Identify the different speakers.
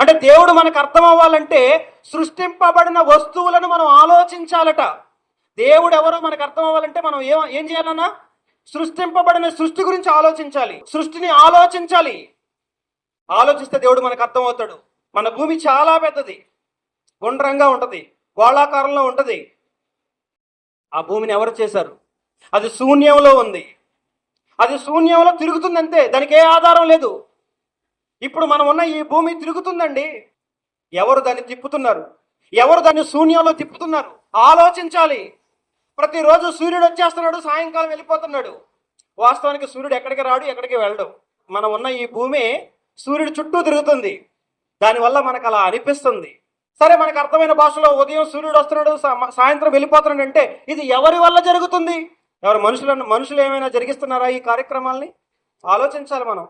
Speaker 1: అంటే దేవుడు మనకు అర్థం అవ్వాలంటే సృష్టింపబడిన వస్తువులను మనం ఆలోచించాలట. దేవుడు ఎవరో మనకు అర్థం అవ్వాలంటే మనం ఏం ఏం చేయాలన్నా సృష్టింపబడిన సృష్టి గురించి ఆలోచించాలి. సృష్టిని ఆలోచించాలి. ఆలోచిస్తే దేవుడు మనకు అర్థమవుతాడు. మన భూమి చాలా పెద్దది. గుండ్రంగా ఉంటుంది. గోళాకారంలో ఉంటుంది. ఆ భూమిని ఎవరు చేశారు? అది శూన్యంలో ఉంది. అది శూన్యంలో తిరుగుతుంది అంతే. దానికి ఏ ఆధారం లేదు. ఇప్పుడు మనం ఉన్న ఈ భూమి తిరుగుతుందండి. ఎవరు దాన్ని తిప్పుతున్నారు? ఎవరు దాన్ని శూన్యంలో తిప్పుతున్నారు? ఆలోచించాలి. ప్రతిరోజు సూర్యుడు వచ్చేస్తున్నాడు సాయంకాలం వెళ్ళిపోతున్నాడు. వాస్తవానికి సూర్యుడు ఎక్కడికి రాడు ఎక్కడికి వెళ్ళడు. మనం ఉన్న ఈ భూమి సూర్యుడు చుట్టూ తిరుగుతుంది. దానివల్ల మనకు అలా అనిపిస్తుంది. సరే మనకు అర్థమైన భాషలో ఉదయం సూర్యుడు వస్తున్నాడు సాయంత్రం వెళ్ళిపోతున్నాడు అంటే ఇది ఎవరి వల్ల జరుగుతుంది? ఎవరు మనుషులను మనుషులు ఏమైనా జరిగిస్తున్నారా ఈ కార్యక్రమాల్ని? ఆలోచించాలి మనం.